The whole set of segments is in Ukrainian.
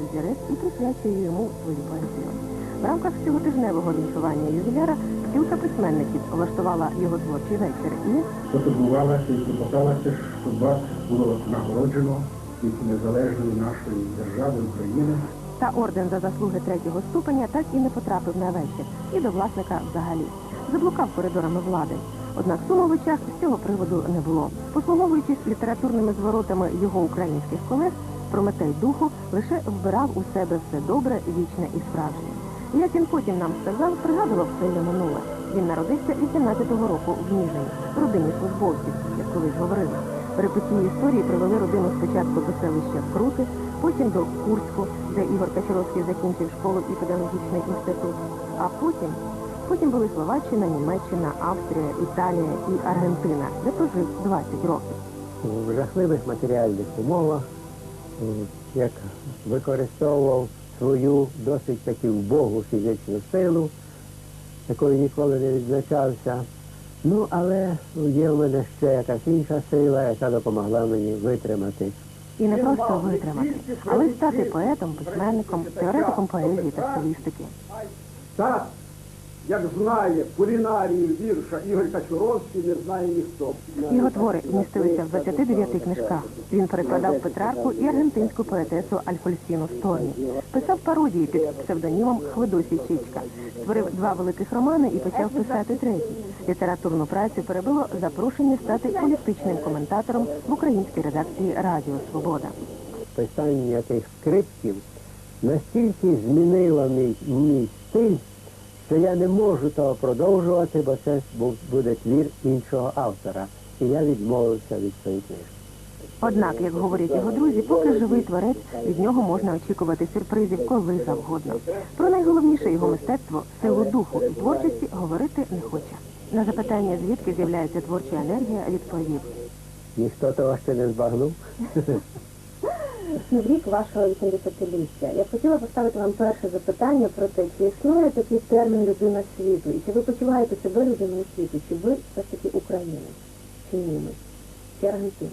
взірець і присвячує йому свою поезію. В рамках цьоготижневого віншування ювіляра спілка письменників влаштувала його творчий вечір і потурбувалася і клопоталася, щоб вас було нагороджено від незалежної нашої держави України. та орден за заслуги третього ступеня так і не потрапив на вечір, і до власника взагалі. Заблукав коридорами влади. Однак в очах з цього приводу не було. Послуговуючись літературними зворотами його українських колег, Прометей духу лише вбирав у себе все добре, вічне і справжнє. Як він потім нам сказав, пригадував сильне минуле. Він народився 18-го року в Ніжині, родині службовців, як колись говорили. Перипетії історії привели родину спочатку до селища Крути, потім до Курську, де Ігор Качаровський закінчив школу і педагогічний інститут. А потім, потім були Словаччина, Німеччина, Австрія, Італія і Аргентина, де прожив 20 років. в жахливих матеріальних умовах, м, як використовував свою досить таки вбогу фізичну силу, якою ніколи не відзначався. Ну, але є в мене ще якась інша сила, яка допомогла мені витримати. І не просто витримати, але стати поетом, письменником, теоретиком поезії та стилістики. Так, як знає кулінарію вірша Ігор Качуровський, не знає ніхто. Його твори вмістилися в 29 книжках. Він перекладав Петрарку і аргентинську поетесу Альфольсіну Сторні. Писав пародії під псевдонімом Хведосій Чичка. Створив два великих романи і почав писати третій. Літературну працю перебило запрошення стати політичним коментатором в українській редакції Радіо Свобода. Писання тих скриптів настільки змінило мій, мій стиль, що я не можу того продовжувати, бо це буде твір іншого автора. І я відмовився від своєї книжки. Однак, як говорять його друзі, поки живий творець, від нього можна очікувати сюрпризів коли завгодно. Про найголовніше його мистецтво силу духу і творчості говорити не хоче. На запитання, звідки з'являється творча енергія, відповів. Ніхто того ще не збагнув. В рік вашого 80-ліття. Я хотіла поставити вам перше запитання про те, чи існує такий термін людина світу, і чи ви почуваєте себе людиною світу, чи ви все ж таки українець, чи німець, чи аргентинець?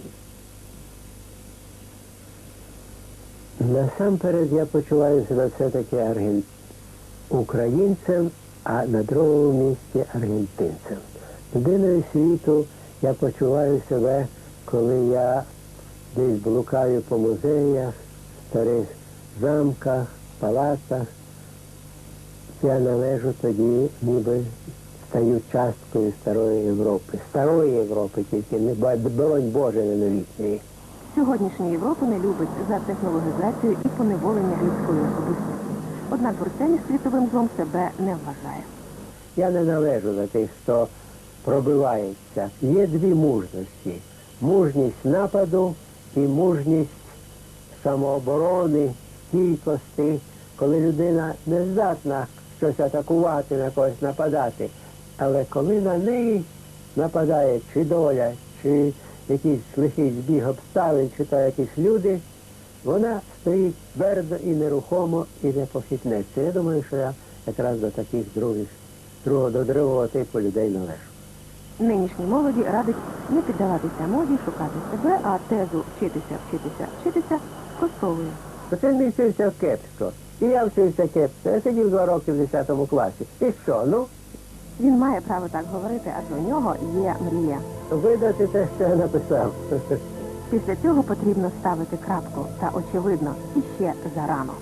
Насамперед я почуваю себе все-таки арген... українцем, а на другому місці аргентинцем. Людиною світу я почуваю себе, коли я десь блукаю по музеях, старих замках, палацах. Я належу тоді, ніби стаю часткою старої Європи. Старої Європи тільки не боронь Боже не новітньої. Сьогоднішню Європу не любить за технологізацію і поневолення людської особистості. Однак борцем світовим злом себе не вважає. Я не належу до тих, хто пробивається. Є дві мужності. Мужність нападу і мужність самооборони, стійкості, коли людина не здатна щось атакувати, на когось нападати. Але коли на неї нападає чи доля, чи якийсь лихий збіг обставин, чи то якісь люди, вона стоїть твердо і нерухомо і не похитнеться. Я думаю, що я якраз до таких других, другого до другого типу людей належу. Нинішній молоді радить не піддаватися моді, шукати себе, а тезу вчитися, вчитися, вчитися скасовує. То це він вчився кепсько. І я вчився кепсько. Я сидів два роки в 10 класі. І що, ну? Він має право так говорити, адже у нього є мрія. Видати те, що я написав. Після цього потрібно ставити крапку, та очевидно, іще зарано.